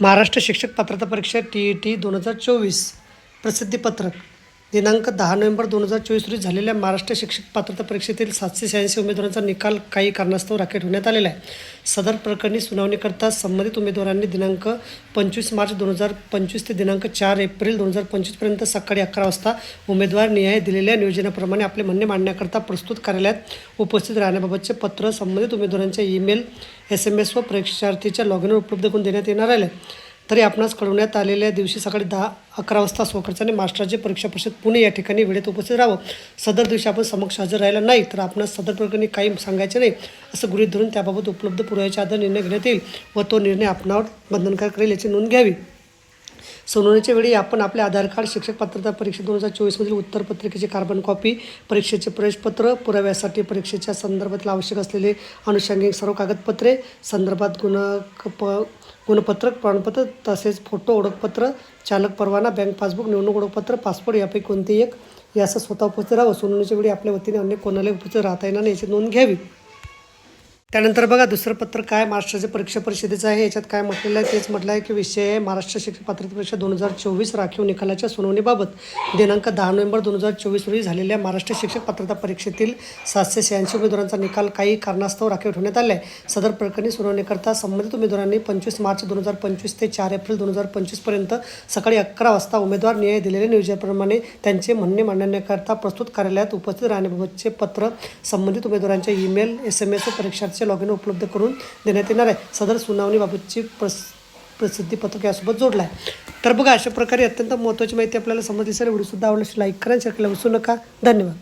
महाराष्ट्र शिक्षक पात्रता परीक्षा टी ई टी दोन हजार चोवीस प्रसिद्धीपत्रक दिनांक दहा नोव्हेंबर दोन हजार चोवीस रोजी झालेल्या महाराष्ट्र शिक्षक पात्रता परीक्षेतील सातशे शहाऐंशी उमेदवारांचा निकाल काही कारणास्तव राखीव ठेवण्यात आलेला आहे. सदर प्रकरणी सुनावणीकरता संबंधित उमेदवारांनी दिनांक पंचवीस मार्च दोन हजार पंचवीस ते दिनांक चार एप्रिल दोन हजार पंचवीसपर्यंत सकाळी अकरा वाजता उमेदवार निहाय दिलेल्या नियोजनाप्रमाणे आपले म्हणणे मांडण्याकरता प्रस्तुत कार्यालयात उपस्थित राहण्याबाबतचे पत्र संबंधित उमेदवारांच्या ईमेल एस एम एस व परीक्षार्थीच्या लॉगिनवर उपलब्ध करून देण्यात येणार आहे. तरी आपणास कळवण्यात आलेल्या दिवशी सकाळी दहा अकरा वाजता स्वखर्चाने मास्टरचे परीक्षा परिषद पुणे या ठिकाणी वेळेत उपस्थित राहावं. सदर दिवशी आपण समक्ष हजर राहिला नाही तर आपणास सदर प्रकरणी काही सांगायचे नाही असं गृहीत धरून त्याबाबत उपलब्ध पुराव्याच्या आधार निर्णय घेण्यात येईल व तो निर्णय आपणावर बंधनकारक करेल याची नोंद घ्यावी. सुनावणीच्या वेळी आपण आपले आधार कार्ड शिक्षक पात्रता परीक्षा दोन हजार चोवीसमधील उत्तरपत्रिकेची कार्बन कॉपी परीक्षेचे प्रवेशपत्र पुराव्यासाठी परीक्षेच्या संदर्भातील आवश्यक असलेले अनुषंगिक सर्व कागदपत्रे संदर्भात गुण प गुणपत्रक प्रमाणपत्र तसेच फोटो ओळखपत्र चालक परवाना बँक पासबुक निवडणूक ओळखपत्र पासपोर्ट यापैकी कोणतेही एक यासह स्वतः उपस्थित राहावं सुनावणीच्या वेळी आपल्या वतीने अन्य कोणालाही उपस्थित राहता येणार नाही याची नोंद घ्यावी. त्यानंतर बघा दुसरं पत्र काय? महाराष्ट्राच्या परीक्षा परिषदेचं आहे. याच्यात काय म्हटलेलं आहे? तेच म्हटलं आहे की विषय आहे. महाराष्ट्र शिक्षक पात्रता परीक्षा दोन हजार चोवीस राखीव निकालाच्या सुनावणीबाबत दिनांक दहा नोव्हेंबर दोन हजार चोवीस रोजी झालेल्या महाराष्ट्र शिक्षक पात्रता परीक्षेतील सातशे शहाऐंशी उमेदवारांचा निकाल काही कारणास्तव राखीव ठेवण्यात आला आहे सदर प्रकरणी सुनावणीकरता संबंधित उमेदवारांनी पंचवीस मार्च दोन हजार पंचवीस ते चार एप्रिल दोन हजार पंचवीसपर्यंत सकाळी अकरा वाजता उमेदवार न्याय दिलेल्या नियोजनाप्रमाणे त्यांचे म्हणणे मांडण्याकरता प्रस्तुत कार्यालयात उपस्थित राहण्याबाबतचे पत्र संबंधित उमेदवारांच्या ईमेल एस एम एस व लॉग इन उपलब्ध करून देण्यात येणार आहे. सदर सुनावणीबाबतची प्रस प्रसिद्धी पत्रक यासोबत जोडला आहे तर बघा अशा प्रकारे अत्यंत महत्त्वाची माहिती आपल्याला समजली सर व्हिडिओसुद्धा आवडल्यास लाईक करा शेअर केला विसरू नका. धन्यवाद.